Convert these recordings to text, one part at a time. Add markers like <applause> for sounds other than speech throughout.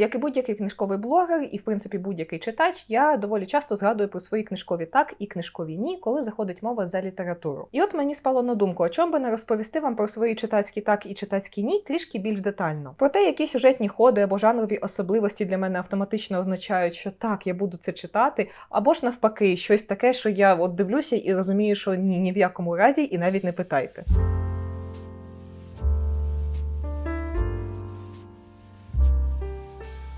Як і будь-який книжковий блогер, і в принципі будь-який читач, я доволі часто згадую про свої книжкові так і книжкові ні, коли заходить мова за літературу. І от мені спало на думку, о чому би не розповісти вам про свої читацькі так і читацькі ні трішки більш детально. Проте, які сюжетні ходи або жанрові особливості для мене автоматично означають, що так, я буду це читати, або ж навпаки, щось таке, що я от дивлюся і розумію, що ні, ні в якому разі, і навіть не питайте.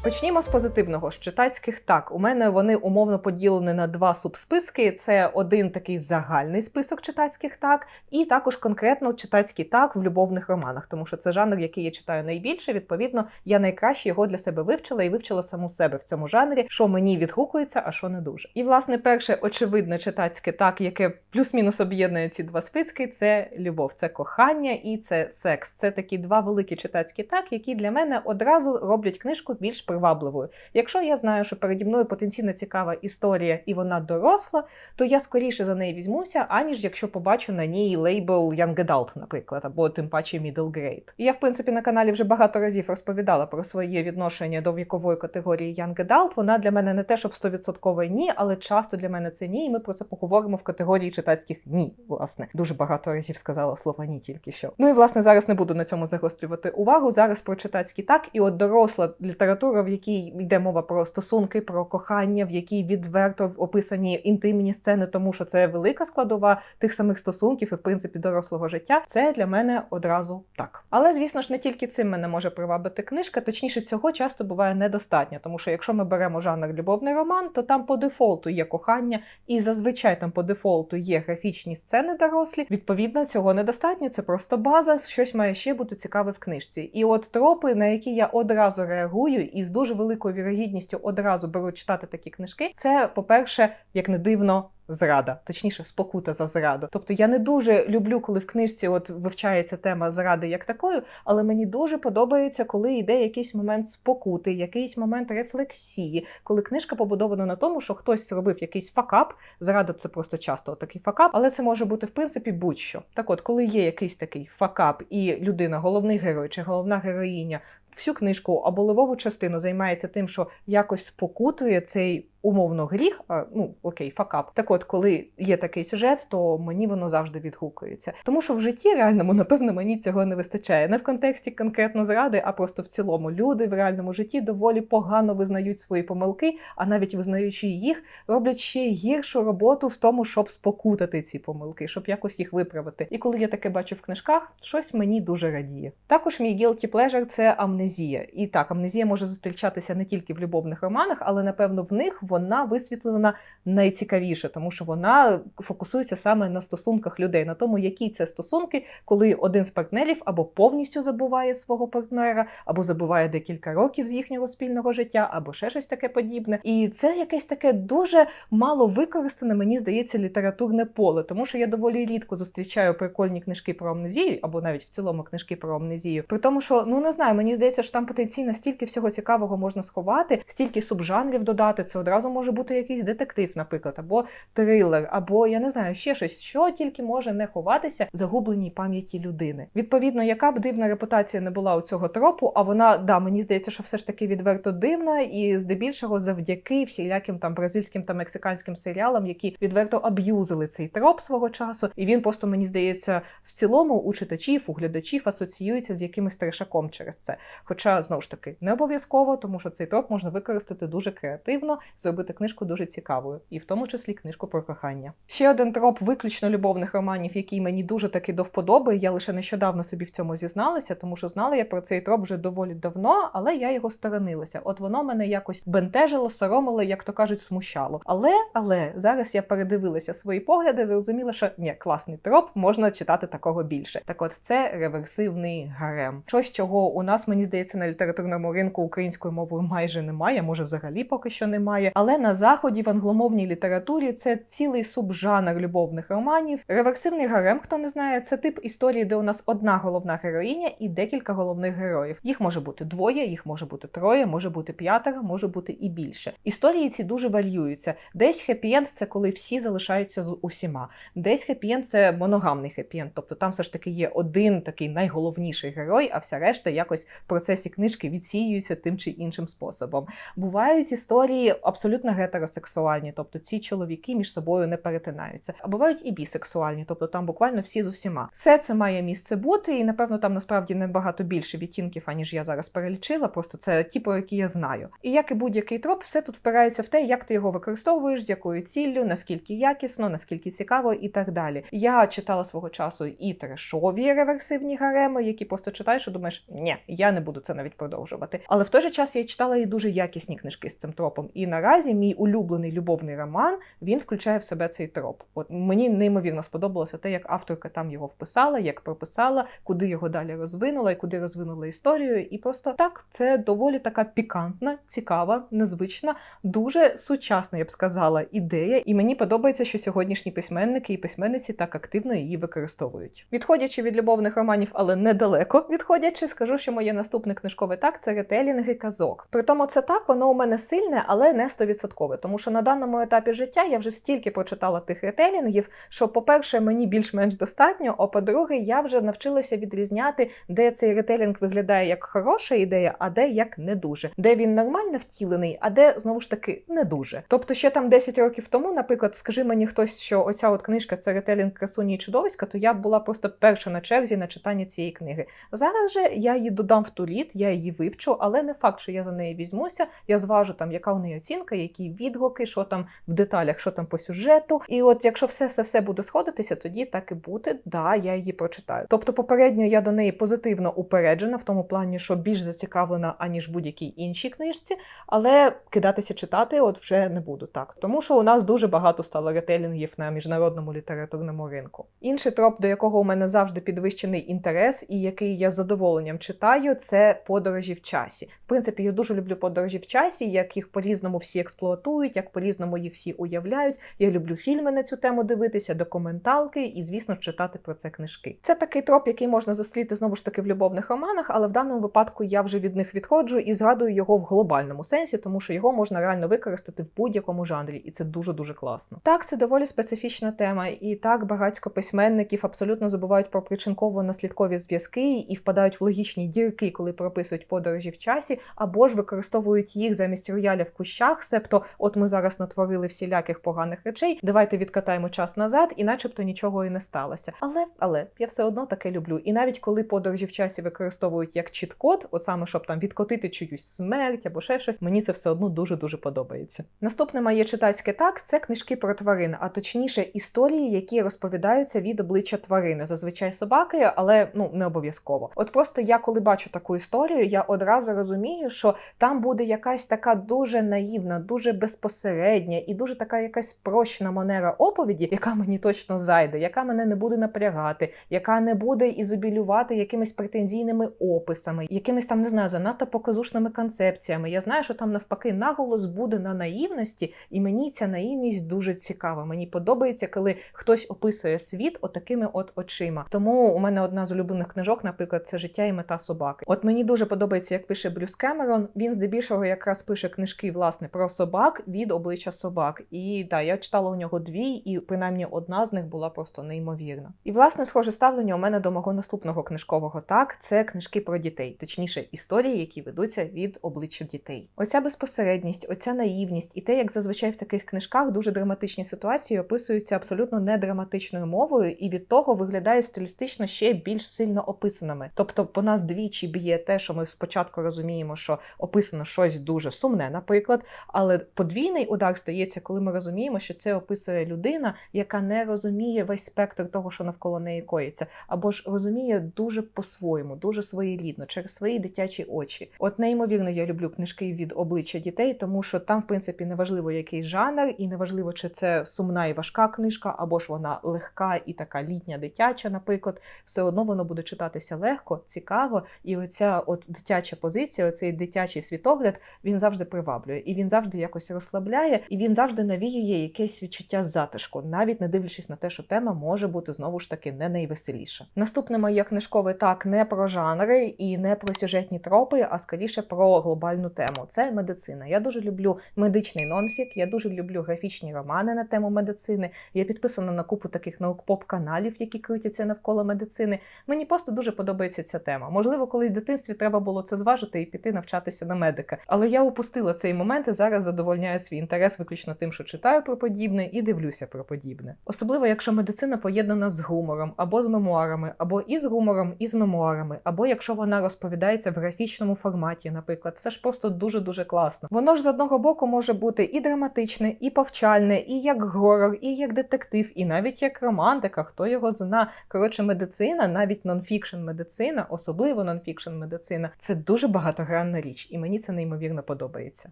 Почнімо з позитивного з читацьких. Так, у мене вони умовно поділені на два субсписки. Це один такий загальний список читацьких так, і також конкретно читацький так в любовних романах, тому що це жанр, який я читаю найбільше. Відповідно, я найкраще його для себе вивчила і вивчила саму себе в цьому жанрі, що мені відгукується, а що не дуже. І власне, перше очевидне читацьке так, яке плюс-мінус об'єднує ці два списки, це любов, це кохання і це секс. Це такі два великі читацькі так, які для мене одразу роблять книжку більш привабливою. Якщо я знаю, що переді мною потенційно цікава історія і вона доросла, то я скоріше за неї візьмуся, аніж якщо побачу на ній лейбл Young Adult, наприклад, або тим паче Middle Grade. Я, в принципі, на каналі вже багато разів розповідала про своє відношення до вікової категорії Young Adult. Вона для мене не те, щоб 100% ні, але часто для мене це ні. І ми про це поговоримо в категорії читацьких ні. Власне, дуже багато разів сказала слово ні тільки що. Ну і власне зараз не буду на цьому загострювати увагу. Зараз про читацькі так, і от доросла література, в якій йде мова про стосунки, про кохання, в якій відверто описані інтимні сцени, тому що це велика складова тих самих стосунків і в принципі дорослого життя. Це для мене одразу так. Але звісно ж не тільки цим мене може привабити книжка, точніше цього часто буває недостатньо, тому що якщо ми беремо жанр любовний роман, то там по дефолту є кохання, і зазвичай там по дефолту є графічні сцени дорослі. Відповідно, цього недостатньо. Це просто база. Щось має ще бути цікаве в книжці. І от тропи, на які я одразу реагую, і з дуже великою вірогідністю одразу беруть читати такі книжки. Це, по-перше, як не дивно. Зрада, точніше, спокута за зраду. Тобто я не дуже люблю, коли в книжці от вивчається тема зради як такою, але мені дуже подобається, коли йде якийсь момент спокути, якийсь момент рефлексії, коли книжка побудована на тому, що хтось зробив якийсь факап. Зрада це просто часто такий факап, але це може бути в принципі будь-що. Так, от, коли є якийсь такий факап, і людина, головний герой чи головна героїня, всю книжку або ливову частину займається тим, що якось спокутує цей умовно гріх, а, ну окей, факап. Так от, коли є такий сюжет, то мені воно завжди відгукується. Тому що в житті реальному, напевно, мені цього не вистачає. Не в контексті конкретно зради, а просто в цілому. Люди в реальному житті доволі погано визнають свої помилки, а навіть визнаючи їх, роблять ще гіршу роботу в тому, щоб спокутати ці помилки, щоб якось їх виправити. І коли я таке бачу в книжках, щось мені дуже радіє. Також мій guilty pleasure – це амнезія. І так, амнезія може зустрічатися не тільки в любовних романах, але напевно в них вона висвітлена найцікавіше, тому що вона фокусується саме на стосунках людей, на тому, які це стосунки, коли один з партнерів або повністю забуває свого партнера, або забуває декілька років з їхнього спільного життя, або ще щось таке подібне. І це якесь таке дуже мало використане, мені здається, літературне поле, тому що я доволі рідко зустрічаю прикольні книжки про амнезію, або навіть в цілому книжки про амнезію. При тому, що ну не знаю, мені здається, що там потенційно стільки всього цікавого можна сховати, стільки субжанрів додати. Це одразу може бути якийсь детектив, наприклад, або трилер, або я не знаю, ще щось, що тільки може не ховатися в загубленій пам'яті людини. Відповідно, яка б дивна репутація не була у цього тропу, а вона да мені здається, що все ж таки відверто дивна, і здебільшого завдяки всіляким там бразильським та мексиканським серіалам, які відверто аб'юзили цей троп свого часу, і він просто мені здається в цілому у читачів, у глядачів асоціюється з якимось трешаком через це. Хоча знову ж таки не обов'язково, тому що цей троп можна використати дуже креативно, зробити книжку дуже цікавою, і в тому числі книжку про кохання. Ще один троп виключно любовних романів, який мені дуже таки до вподоби. Я лише нещодавно собі в цьому зізналася, тому що знала я про цей троп вже доволі давно, але я його сторонилася. От воно мене якось бентежило, соромило, як то кажуть, смущало. Але але зараз я передивилася свої погляди, зрозуміла, що ні, класний троп, можна читати такого більше. Так, от це реверсивний гарем. Щось, чого у нас мені здається на літературному ринку українською мовою майже немає, може взагалі поки що немає. Але на заході в англомовній літературі це цілий субжанр любовних романів. Реверсивний гарем, хто не знає, це тип історії, де у нас одна головна героїня і декілька головних героїв. Їх може бути двоє, їх може бути троє, може бути п'ятеро, може бути і більше. Історії ці дуже варіюються. Десь хеппі-енд – це коли всі залишаються з усіма. Десь хеппі-енд – це моногамний хеппі-енд, тобто там все ж таки є один такий найголовніший герой, а вся решта якось в процесі книжки відсіюється тим чи іншим способом. Бувають історії абсолютно гетеросексуальні, тобто ці чоловіки між собою не перетинаються. А бувають і бісексуальні, тобто там буквально всі з усіма. Все це має місце бути, і напевно там насправді набагато більше відтінків, аніж я зараз перелічила. Просто це ті, про які я знаю. І як і будь-який троп, все тут впирається в те, як ти його використовуєш, з якою ціллю, наскільки якісно, наскільки цікаво, і так далі. Я читала свого часу і трешові реверсивні гареми, які просто читаєш і думаєш, ні, я не буду це навіть продовжувати. Але в той же час я читала і дуже якісні книжки з цим тропом. І наразі мій улюблений любовний роман він включає в себе цей троп. От мені неймовірно сподобалося те, як авторка там його вписала, як прописала, куди його далі розвинула і куди розвинула історію. І просто так це доволі така пікантна, цікава, незвична, дуже сучасна, я б сказала, ідея. І мені подобається, що сьогоднішні письменники і письменниці так активно її використовують. Відходячи від любовних романів, але недалеко відходячи, скажу, що моє наступне книжкове так це ретелінги казок. Притому це так, воно у мене сильне, але не стовідсоткове, тому що на даному етапі життя я вже стільки прочитала тих ретелінгів, що, по-перше, мені більш-менш достатньо. А по-друге, я вже навчилася відрізняти, де цей ретелінг виглядає як хороша ідея, а де як не дуже, де він нормально втілений, а де знову ж таки не дуже. Тобто, ще там 10 років тому, наприклад, скажи мені хтось, що оця от книжка це ретелінг красуні і чудовиська, то я була просто перша на черзі на читання цієї книги. Зараз же я її додам в туліт, я її вивчу, але не факт, що я за неї візьмуся. Я зважу там, яка у неї оцінка, які відгуки, що там в деталях, що там по сюжету. І от якщо все все все буде сходитися, тоді так і буде. Да, я її прочитаю. Тобто, попередньо я до неї позитивно упереджена, в тому плані, що більш зацікавлена аніж будь-якій іншій книжці, але кидатися читати от вже не буду так. Тому що у нас дуже багато стало ретелінгів на міжнародному літературному ринку. Інший троп, до якого у мене завжди підвищений інтерес, і який я з задоволенням читаю, це подорожі в часі. В принципі, я дуже люблю подорожі в часі, як їх по-різному всі експлуатують, як по-різному їх всі уявляють. Я люблю фільми на цю тему дивитися, документалки і, звісно, читати про це книжки. Це такий троп, який можна зустріти знову ж таки в любовних романах, але в даному випадку я вже від них відходжу і згадую його в глобальному сенсі, тому що його можна реально використати в будь-якому жанрі, і це дуже дуже класно. Так, це доволі специфічна тема, і так багатько письменників абсолютно забувають про причинково-наслідкові зв'язки і впадають в логічні дірки, коли прописують подорожі в часі, або ж використовують їх замість рояля в кущах, себто, от ми зараз натворили всіляких поганих речей. Давайте відкатаємо час назад, і начебто нічого і не сталося. Але але я все одно таке люблю. І навіть коли подорожі в часі використовують як чіт-код, от саме щоб там відкотити чиюсь смерть або ще щось, мені це все одно дуже дуже подобається. Наступне моє читацьке так це книжки про тварин, а точніше історії, які розповідаються від обличчя тварини, зазвичай собаки, але ну не обов'язково. От просто я коли бачу таку історію, я одразу розумію, що там буде якась така дуже наївна, дуже безпосередня і дуже така якась прощена манера оповіді, яка мені точно зайде, яка мене не буде напрягати, яка не буде ізобілювати якимись претензійними описами, якимись там не знаю, занадто показушними концепціями. Я знаю, що там навпаки наголос буде на наївності, і мені ця наївність дуже цікава. Мені подобається, коли хтось описує світ отакими от очима. Тому у мене одна з улюблених книжок, наприклад, це життя і мета собаки. От мені дуже подобається, як пише Брюс Кемерон. Він здебільшого якраз пише книжки власне про собак від обличчя собак. І да, я читала у нього дві, і принаймні одна з них була просто неймовірна. І власне схоже ставлення у мене до мого наступного книжкового так це книжки про дітей, точніше, історії, які ведуться від обличчя дітей. Оця безпосередність, оця наївність, і те, як зазвичай в таких книжках дуже драматичні ситуації описуються абсолютно не драматичною мовою, і від того виглядає стилістично ще більш сильно описаними. Тобто, по нас двічі б'є те, що ми спочатку розуміємо, що описано щось дуже сумне, наприклад, але подвійний удар стається, коли ми розуміємо, що це описує людина, яка не розуміє весь спектр того, що навколо неї коїться, або ж розуміє дуже по-своєму, дуже своєрідно, через свої дитячі очі. От неймовірно, я люблю книжки від обличчя дітей, тому що там, в принципі, неважливо який жанр, і неважливо, чи це сумна і важка книжка, або ж вона легка і така літня дитяча, наприклад, все одно воно буде читатися легко, цікаво, і оця от дитяча позиція, оцей дитячий світогляд, він завжди приваблює, і він завжди завжди якось розслабляє, і він завжди навіює якесь відчуття затишку, навіть не дивлячись на те, що тема може бути знову ж таки не найвеселіша. Наступне моє книжкове так не про жанри і не про сюжетні тропи, а скоріше про глобальну тему. Це медицина. Я дуже люблю медичний нонфік, я дуже люблю графічні романи на тему медицини. Я підписана на купу таких наук-поп каналів, які крутяться навколо медицини. Мені просто дуже подобається ця тема. Можливо, колись в дитинстві треба було це зважити і піти навчатися на медика. Але я упустила цей момент і зараз задовольняю свій інтерес виключно тим, що читаю про подібне і дивлюся про подібне. Особливо, якщо медицина поєднана з гумором або з мемуарами, або і з гумором, і з мемуарами, або якщо вона розповідається в графічному форматі, наприклад, це ж просто дуже дуже класно. Воно ж з одного боку може бути і драматичне, і повчальне, і як горор, і як детектив, і навіть як романтика. Хто його зна? Коротше, медицина, навіть нонфікшн медицина, особливо нонфікшн медицина, це дуже багатогранна річ, і мені це неймовірно подобається.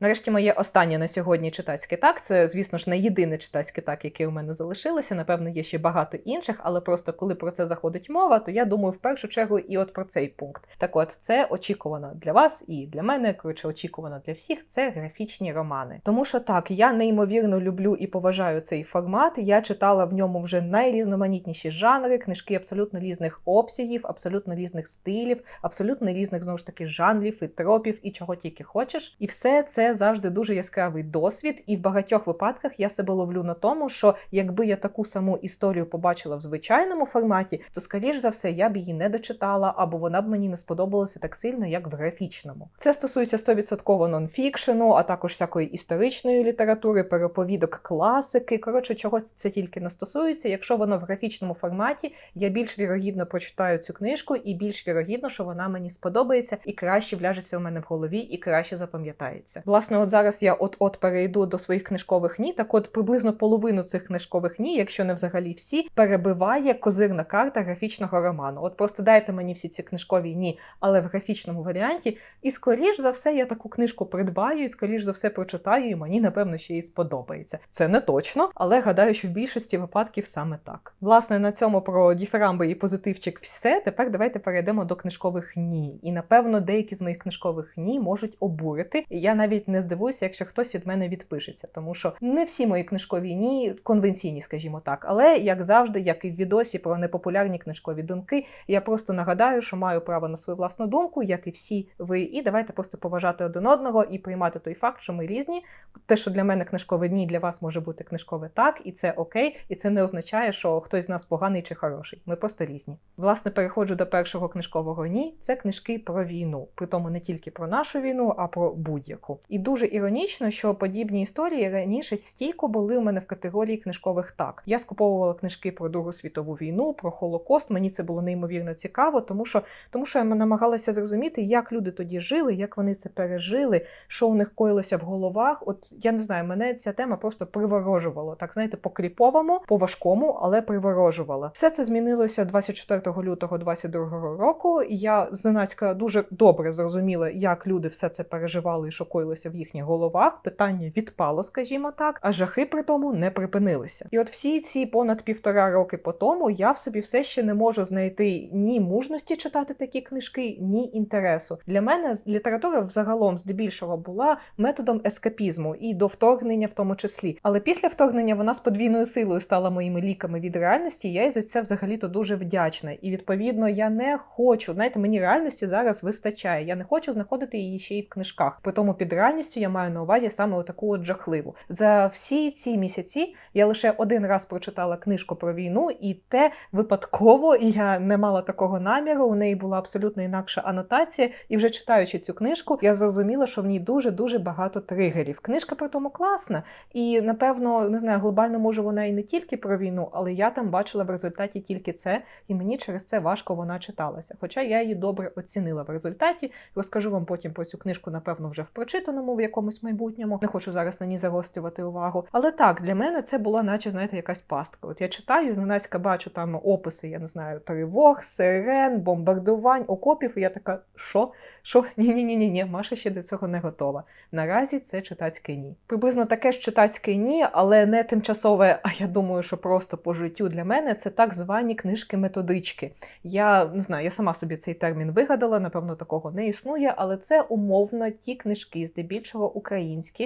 Нарешті, моє останнє на сьогодні читацьке так. Це, звісно ж, не єдине читацьке так, яке у мене залишилося. Напевно, є ще багато інших, але просто коли про це заходить мова, то я думаю в першу чергу і от про цей пункт. Так, от це очікувано для вас і для мене. Коротше, очікувано для всіх. Це графічні романи. Тому що так, я неймовірно люблю і поважаю цей формат. Я читала в ньому вже найрізноманітніші жанри, книжки абсолютно різних обсягів, абсолютно різних стилів, абсолютно різних знову ж таки жанрів і тропів, і чого тільки хочеш. І все це завжди дуже яскравий досвід. І в багатьох випадках я себе ловлю на тому, що якби я таку саму історію побачила в звичайному форматі, то скоріш за все я б її не дочитала, або вона б мені не сподобалася так сильно, як в графічному. Це стосується 100% нонфікшену, а також всякої історичної літератури, переповідок класики. Коротше, чогось це тільки не стосується. Якщо воно в графічному форматі, я більш вірогідно прочитаю цю книжку, і більш вірогідно, що вона мені сподобається і краще вляжеться у мене в голові, і краще запам'ятається. Власне, от зараз я от-от перейду до своїх книжкових ні. Так, от приблизно половину цих книжкових ні, якщо не взагалі всі, перебиває козирна карта графічного роману. От просто дайте мені всі ці книжкові ні, але в графічному варіанті. І скоріш за все я таку книжку придбаю, і скоріш за все прочитаю, і мені напевно ще й сподобається. Це не точно, але гадаю, що в більшості випадків саме так. Власне, на цьому про діферамби і позитивчик все. Тепер давайте перейдемо до книжкових ні. І напевно деякі з моїх книжкових ні можуть обурити. І я навіть не здивуюся, якщо хтось від мене відпишеться, тому що не всі мої книжкові ні конвенційні, скажімо так. Але як завжди, як і в відосі про непопулярні книжкові думки, я просто нагадаю, що маю право на свою власну думку, як і всі ви. І давайте просто поважати один одного і приймати той факт, що ми різні. Те, що для мене книжкове дні, для вас може бути книжкове так, і це окей, і це не означає, що хтось з нас поганий чи хороший. Ми просто різні. Власне, переходжу до першого книжкового ні. Це книжки про війну, при тому не тільки про нашу війну, а про будь-яку. І дуже іронічно, що подібні історії раніше стійко були у мене в категорії книжкових так. Я скуповувала книжки про Другу світову війну, про Холокост. Мені це було неймовірно цікаво, тому що тому що я намагалася зрозуміти, як люди тоді жили, як вони це пережили, що у них коїлося в головах. От я не знаю, мене ця тема просто приворожувала. Так знаєте, по кріповому, по важкому, але приворожувала. Все це змінилося 24 лютого 22 року. Я зненацька дуже добре зрозуміла, як люди все це переживали і що коїлося в їхніх головах. Питання відпало, скажімо так, а жахи при тому не припинилися. І от всі ці понад півтора роки по тому я в собі все ще не можу знайти ні мужності читати такі книжки, ні інтересу. Для мене література взагалом здебільшого була методом ескапізму і до вторгнення, в тому числі. Але після вторгнення вона з подвійною силою стала моїми ліками від реальності. Я й за це взагалі-то дуже вдячна. І відповідно я не хочу. Знаєте, мені реальності зараз вистачає. Я не хочу знаходити її ще й в книжках. При тому під реальністю я маю на увазі саме отаку от жахливу. За всі ці місяці я лише один раз прочитала книжку про війну, і те випадково я не мала такого наміру. У неї була абсолютно інакша анотація. І вже читаючи цю книжку, я зрозуміла, що в ній дуже дуже багато тригерів. Книжка при тому класна, і напевно не знаю, глобально може вона і не тільки про війну, але я там бачила в результаті тільки це, і мені через це важко вона читалася. Хоча я її добре оцінила в результаті. Розкажу вам потім про цю книжку, напевно, вже в прочитаному в якомусь майбутньому. Не хочу зараз на ній загострювати увагу. Але так, для мене це була, наче, знаєте, якась пастка. От я читаю, зненацька бачу там описи, я не знаю, тривог, сирен, бомбардувань, окопів. І я така, що? Що? Ні, ні, ні, ні, Маша ще до цього не готова. Наразі це читацьке ні. Приблизно таке ж читацьке ні, але не тимчасове. А я думаю, що просто по життю для мене це так звані книжки-методички. Я не знаю, я сама собі цей термін вигадала, напевно, такого не існує, але це умовно ті книжки, здебільшого українські,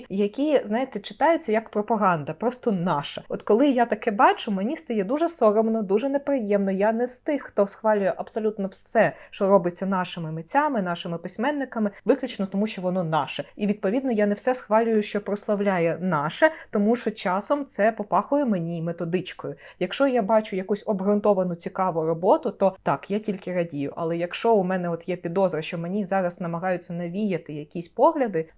які, знаєте, читаються як пропаганда, просто наша. От коли я таке бачу, мені стає дуже соромно, дуже неприємно. Я не з тих, хто схвалює абсолютно все, що робиться нашими митцями, нашими письменниками, виключно тому, що воно наше. І відповідно я не все схвалюю, що прославляє наше, тому що часом це попахує мені методичкою. Якщо я бачу якусь обґрунтовану цікаву роботу, то так, я тільки радію. Але якщо у мене от є підозра, що мені зараз намагаються навіяти якісь погляди,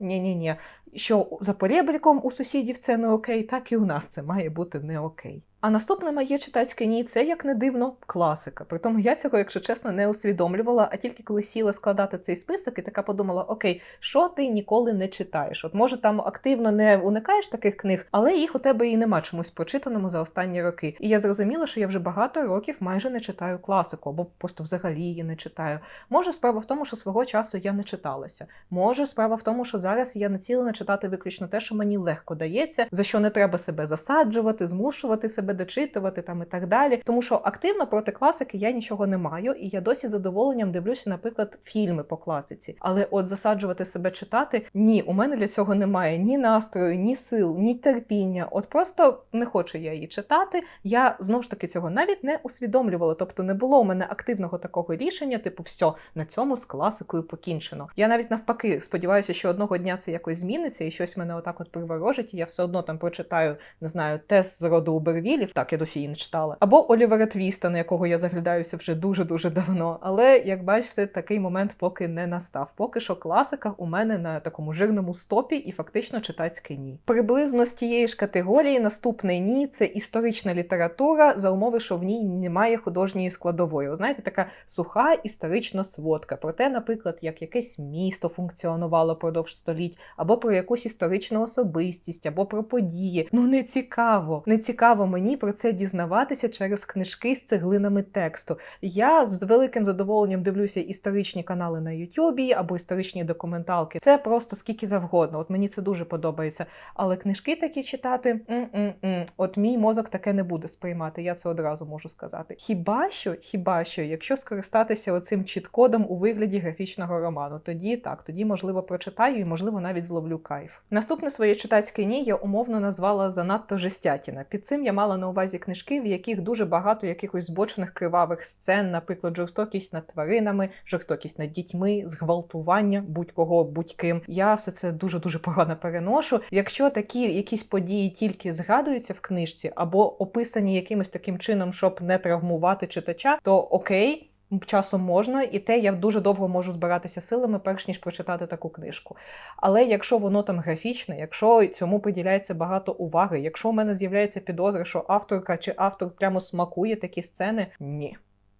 ні-ні-ні, що за поребриком у сусідів це не окей, так і у нас це має бути не окей. А наступне моє читацьке ні, це як не дивно, класика. Притому я цього, якщо чесно, не усвідомлювала, а тільки коли сіла складати цей список і така подумала: окей, що ти ніколи не читаєш? От може там активно не уникаєш таких книг, але їх у тебе і нема чомусь прочитаному за останні роки. І я зрозуміла, що я вже багато років майже не читаю класику, або просто взагалі її не читаю. Може, справа в тому, що свого часу я не читалася. Може, справа в тому, що зараз я націлена читати виключно те, що мені легко дається, за що не треба себе засаджувати, змушувати себе дочитувати там і так далі. Тому що активно проти класики я нічого не маю, і я досі задоволенням дивлюся, наприклад, фільми по класиці. Але от засаджувати себе читати ні, у мене для цього немає ні настрою, ні сил, ні терпіння. От просто не хочу я її читати. Я знову ж таки цього навіть не усвідомлювала. Тобто не було у мене активного такого рішення, типу, все, на цьому з класикою покінчено. Я навіть навпаки сподіваюся, що одного дня це якось зміниться, і щось мене отак от приворожить, і я все одно там прочитаю, не знаю, тест з роду Убервілів. Так, я досі її не читала. Або Олівера Твіста, на якого я заглядаюся вже дуже-дуже давно. Але як бачите, такий момент поки не настав. Поки що класика у мене на такому жирному стопі і фактично читацьке ні. Приблизно з тієї ж категорії наступне ні це історична література за умови, що в ній немає художньої складової. Знаєте, така суха історична сводка про те, наприклад, як якесь місто функціонувало продовж століть, або про якусь історичну особистість, або про події. Ну не цікаво, не цікаво мені про це дізнаватися через книжки з цеглинами тексту. Я з великим задоволенням дивлюся історичні канали на Ютубі або історичні документалки. Це просто скільки завгодно. От мені це дуже подобається. Але книжки такі читати, м-м-м. от мій мозок таке не буде сприймати. Я це одразу можу сказати. Хіба що, хіба що, якщо скористатися оцим чіткодом у вигляді графічного роману, тоді так, тоді можливо прочитаю і можливо навіть зловлю кайф. Наступне своє читацьке ні я умовно назвала занадто жестятіна. Під цим я мала на увазі книжки, в яких дуже багато якихось збочених кривавих сцен, наприклад, жорстокість над тваринами, жорстокість над дітьми, зґвалтування будь-кого, будь-ким. Я все це дуже дуже погано переношу. Якщо такі якісь події тільки згадуються в книжці або описані якимось таким чином, щоб не травмувати читача, то окей. Часом можна, і те я дуже довго можу збиратися силами, перш ніж прочитати таку книжку. Але якщо воно там графічне, якщо цьому приділяється багато уваги, якщо у мене з'являється підозра, що авторка чи автор прямо смакує такі сцени, ні.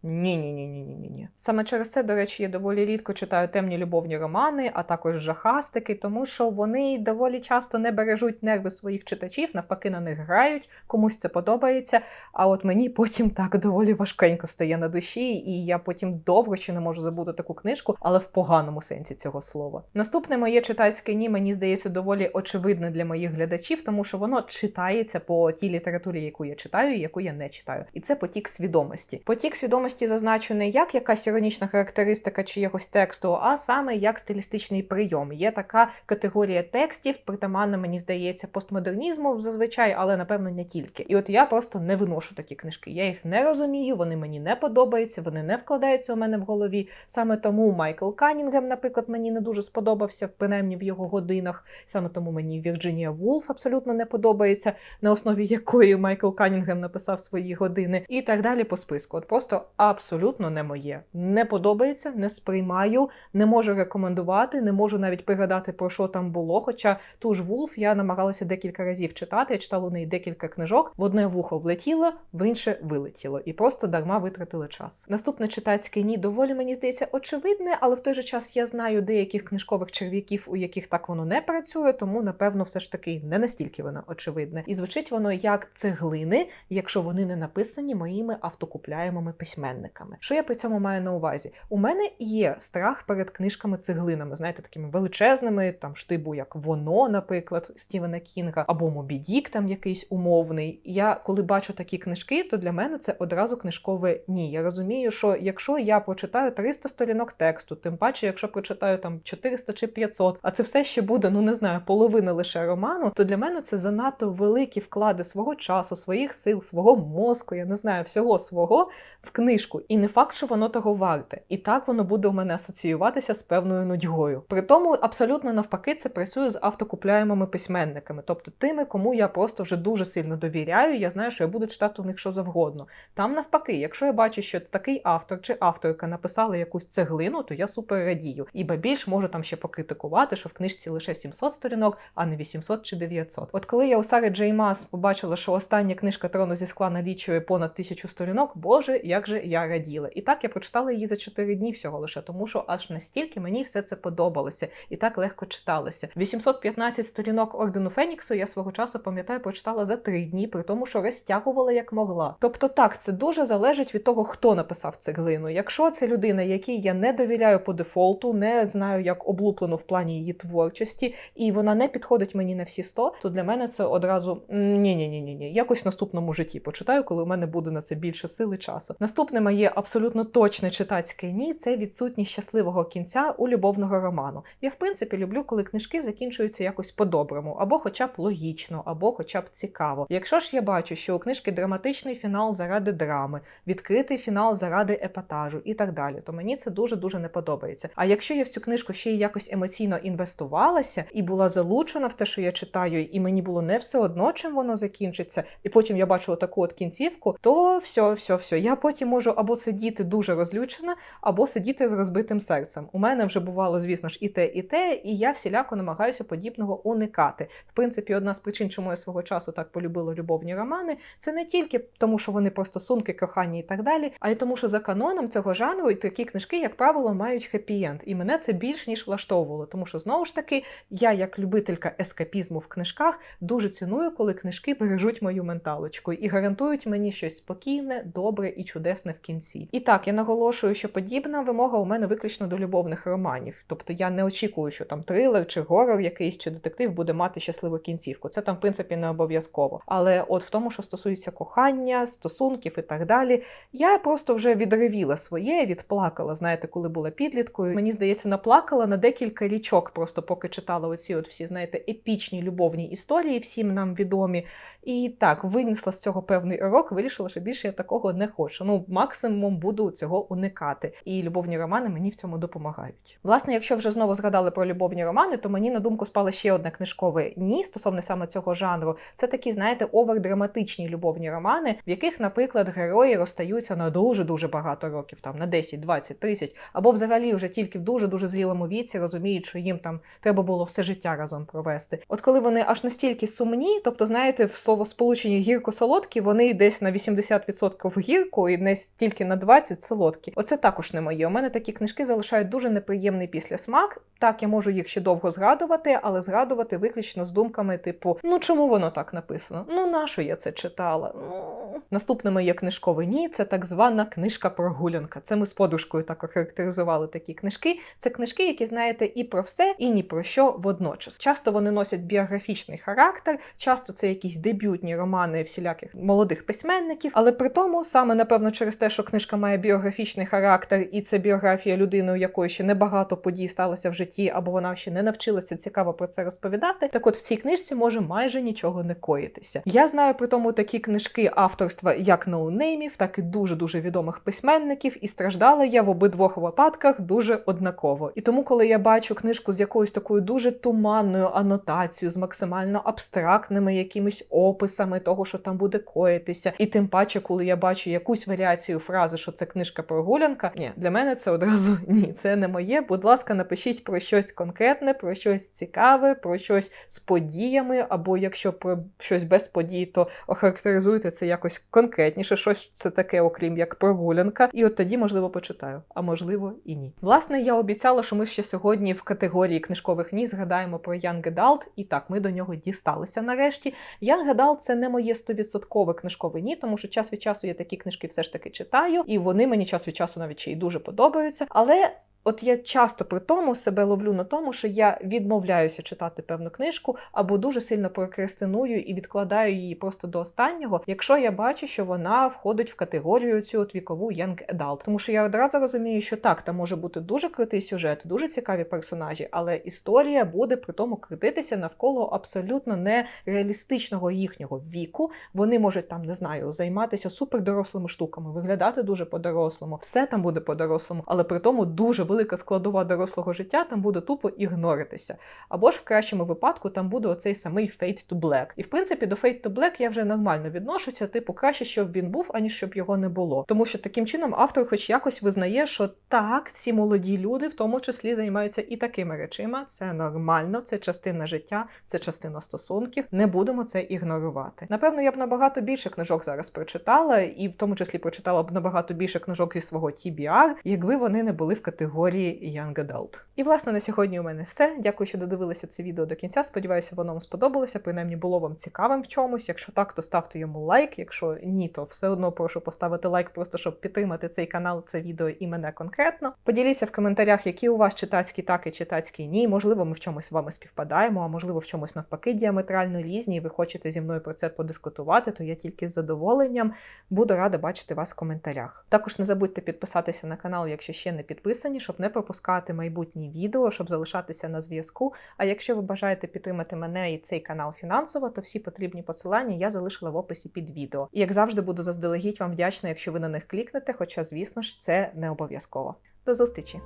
Ні, ні, ні, ні, ні, ні, ні. Саме через це, до речі, я доволі рідко читаю темні любовні романи, а також жахастики, тому що вони доволі часто не бережуть нерви своїх читачів, навпаки, на них грають, комусь це подобається. А от мені потім так доволі важкенько стає на душі, і я потім довго ще не можу забути таку книжку, але в поганому сенсі цього слова. Наступне моє читацьке ні, мені здається, доволі очевидне для моїх глядачів, тому що воно читається по тій літературі, яку я читаю, і яку я не читаю. І це потік свідомості. Потік свідомості зазначу не як якась іронічна характеристика чиєгось тексту, а саме як стилістичний прийом. Є така категорія текстів, притаманна, мені здається, постмодернізму зазвичай, але напевно не тільки. І от я просто не виношу такі книжки. Я їх не розумію, вони мені не подобаються, вони не вкладаються у мене в голові. Саме тому Майкл Канінгем, наприклад, мені не дуже сподобався, принаймні в його годинах. Саме тому мені Вірджинія Вулф абсолютно не подобається, на основі якої Майкл Канінгем написав свої години, і так далі по списку. От просто абсолютно не моє. Не подобається, не сприймаю, не можу рекомендувати, не можу навіть пригадати, про що там було. Хоча ту ж Вулф я намагалася декілька разів читати, я читала у неї декілька книжок. В одне вухо влетіло, в інше вилетіло, і просто дарма витратили час. Наступне читацьке ні доволі мені здається очевидне, але в той же час я знаю деяких книжкових черв'яків, у яких так воно не працює, тому напевно все ж таки не настільки воно очевидне. І звучить воно як цеглини, якщо вони не написані моїми автокупляємими письменниками. Письменниками. Що я при цьому маю на увазі? У мене є страх перед книжками-цеглинами, знаєте, такими величезними, там штибу, як воно, наприклад, Стівена Кінга, або Мобі Дік там якийсь умовний. Я коли бачу такі книжки, то для мене це одразу книжкове ні. Я розумію, що якщо я прочитаю 300 сторінок тексту, тим паче, якщо прочитаю там 400 чи 500, а це все ще буде, ну не знаю, половина лише роману, то для мене це занадто великі вклади свого часу, своїх сил, свого мозку, я не знаю, всього свого в книжку. І не факт, що воно того варте. І так воно буде у мене асоціюватися з певною нудьгою. При тому абсолютно навпаки це працює з автокупляємими письменниками, тобто тими, кому я просто вже дуже сильно довіряю. Я знаю, що я буду читати у них що завгодно. Там навпаки, якщо я бачу, що такий автор чи авторка написали якусь цеглину, то я супер радію. І ба більш можу там ще покритикувати, що в книжці лише 700 сторінок, а не 800 чи 900. От коли я у Сари Джей Мас побачила, що остання книжка трону зі скла налічує понад тисячу сторінок, боже, як же я раділа. І так я прочитала її за 4 дні всього лише, тому що аж настільки мені все це подобалося і так легко читалося. 815 сторінок ордену Феніксу я свого часу пам'ятаю, прочитала за 3 дні, при тому, що розтягувала як могла. Тобто, так, це дуже залежить від того, хто написав цеглину. Якщо це людина, якій я не довіряю по дефолту, не знаю, як облуплено в плані її творчості, і вона не підходить мені на всі 100, то для мене це одразу ні ні якось в наступному житті почитаю, коли у мене буде на це більше сили часу. Наступне моє абсолютно точне читацьке ні це відсутність щасливого кінця у любовного роману. Я в принципі люблю, коли книжки закінчуються якось по-доброму, або хоча б логічно, або хоча б цікаво. Якщо ж я бачу, що у книжки драматичний фінал заради драми, відкритий фінал заради епатажу і так далі, то мені це дуже дуже не подобається. А якщо я в цю книжку ще й якось емоційно інвестувалася і була залучена в те, що я читаю, і мені було не все одно, чим воно закінчиться, і потім я бачила таку от кінцівку, то все, все, все. Я потім можу або сидіти дуже розлючена, або сидіти з розбитим серцем. У мене вже бувало, звісно ж, і те, і те, і я всіляко намагаюся подібного уникати. В принципі, одна з причин, чому я свого часу так полюбила любовні романи, це не тільки тому, що вони про стосунки, кохання і так далі, а й тому, що за каноном цього жанру і такі книжки, як правило, мають хеппі-енд. І мене це більш ніж влаштовувало, тому що знову ж таки я, як любителька ескапізму в книжках, дуже ціную, коли книжки бережуть мою менталочку і гарантують мені щось спокійне, добре і чудесне в кінці. І так я наголошую, що подібна вимога у мене виключно до любовних романів. Тобто я не очікую, що там трилер чи горор якийсь чи детектив буде мати щасливу кінцівку. Це там, в принципі, не обов'язково. Але от в тому, що стосується кохання, стосунків і так далі, я просто вже відревіла своє, відплакала. Знаєте, коли була підліткою. Мені здається, наплакала на декілька річок, просто поки читала оці от всі, знаєте, епічні любовні історії, всім нам відомі. І так, винесла з цього певний урок, вирішила, що більше я такого не хочу. Ну, максимум буду цього уникати. І любовні романи мені в цьому допомагають. Власне, якщо вже знову згадали про любовні романи, то мені на думку спало ще одне книжкове ні стосовно саме цього жанру. Це такі, знаєте, овердраматичні любовні романи, в яких, наприклад, герої розстаються на дуже дуже багато років, там на 10, 20, 30, або взагалі вже тільки в дуже дуже зрілому віці розуміють, що їм там треба було все життя разом провести. От коли вони аж настільки сумні, тобто, знаєте, в словосполученні гірко-солодкі, вони десь на 80% гірко і не стільки на 20 солодкі. Оце також не моє. У мене такі книжки залишають дуже неприємний післясмак. Так, я можу їх ще довго згадувати, але згадувати виключно з думками, типу, ну чому воно так написано? Ну нащо я це читала? Ну наступне моє книжкове ні, це так звана книжка прогулянка. Це ми з подружкою так охарактеризували такі книжки. Це книжки, які знаєте і про все, і ні про що водночас. Часто вони носять біографічний характер, часто це якісь дебютні романи всіляких молодих письменників, але при тому саме напевно через те, що книжка має біографічний характер, і це біографія людини, у якої ще небагато подій сталося в житті, або вона ще не навчилася цікаво про це розповідати. Так, от в цій книжці може майже нічого не коїтися. Я знаю при тому такі книжки авторства як ноунеймів, так і дуже дуже відомих письменників, і страждала я в обидвох випадках дуже однаково. І тому, коли я бачу книжку з якоюсь такою дуже туманною анотацією, з максимально абстрактними якимись описами того, що там буде коїтися, і тим паче, коли я бачу якусь варіацію фрази, що це книжка прогулянка, ні, для мене це одразу <laughs> ні, це не моє. Будь ласка, напишіть про щось конкретне, про щось цікаве, про щось з подіями, або якщо про щось без подій, то охарактеризуйте це якось конкретніше, щось це таке, окрім як прогулянка. І от тоді, можливо, почитаю, а можливо і ні. Власне, я обіцяла, що ми ще сьогодні в категорії книжкових ні згадаємо про Young Adult, і так, ми до нього дісталися нарешті. Young Adult – це не моє стовідсоткове книжкове ні, тому що час від часу я такі книжки все ж таки читаю, і вони мені час від часу навіть ще й дуже подобаються. Але От я часто при тому себе ловлю на тому, що я відмовляюся читати певну книжку або дуже сильно прокрастиную і відкладаю її просто до останнього, якщо я бачу, що вона входить в категорію цю от вікову young adult. Тому що я одразу розумію, що так, там може бути дуже крутий сюжет, дуже цікаві персонажі, але історія буде при тому крутитися навколо абсолютно нереалістичного їхнього віку. Вони можуть там не знаю займатися супердорослими штуками, виглядати дуже по-дорослому. Все там буде по-дорослому, але при тому дуже велика складова дорослого життя там буде тупо ігноритися. Або ж в кращому випадку там буде оцей самий Fate to Black. І в принципі до Fate to Black я вже нормально відношуся. Типу, краще, щоб він був, аніж щоб його не було. Тому що таким чином автор, хоч якось визнає, що так, ці молоді люди в тому числі займаються і такими речима. Це нормально, це частина життя, це частина стосунків. Не будемо це ігнорувати. Напевно, я б набагато більше книжок зараз прочитала, і в тому числі прочитала б набагато більше книжок зі свого TBR, якби вони не були в категорії Young Adult. І власне на сьогодні у мене все. Дякую, що додивилися це відео до кінця. Сподіваюся, воно вам сподобалося. Принаймні було вам цікавим в чомусь. Якщо так, то ставте йому лайк. Якщо ні, то все одно прошу поставити лайк, просто щоб підтримати цей канал, це відео і мене конкретно. Поділіться в коментарях, які у вас читацькі так і читацькі ні. Можливо, ми в чомусь з вами співпадаємо, а можливо, в чомусь навпаки діаметрально різні, і ви хочете зі мною про це подискутувати, то я тільки з задоволенням буду рада бачити вас в коментарях. Також не забудьте підписатися на канал, якщо ще не підписані, щоб не пропускати майбутні відео, щоб залишатися на зв'язку. А якщо ви бажаєте підтримати мене і цей канал фінансово, то всі потрібні посилання я залишила в описі під відео. І як завжди, буду заздалегідь вам вдячна, якщо ви на них клікнете, хоча, звісно ж, це не обов'язково. До зустрічі!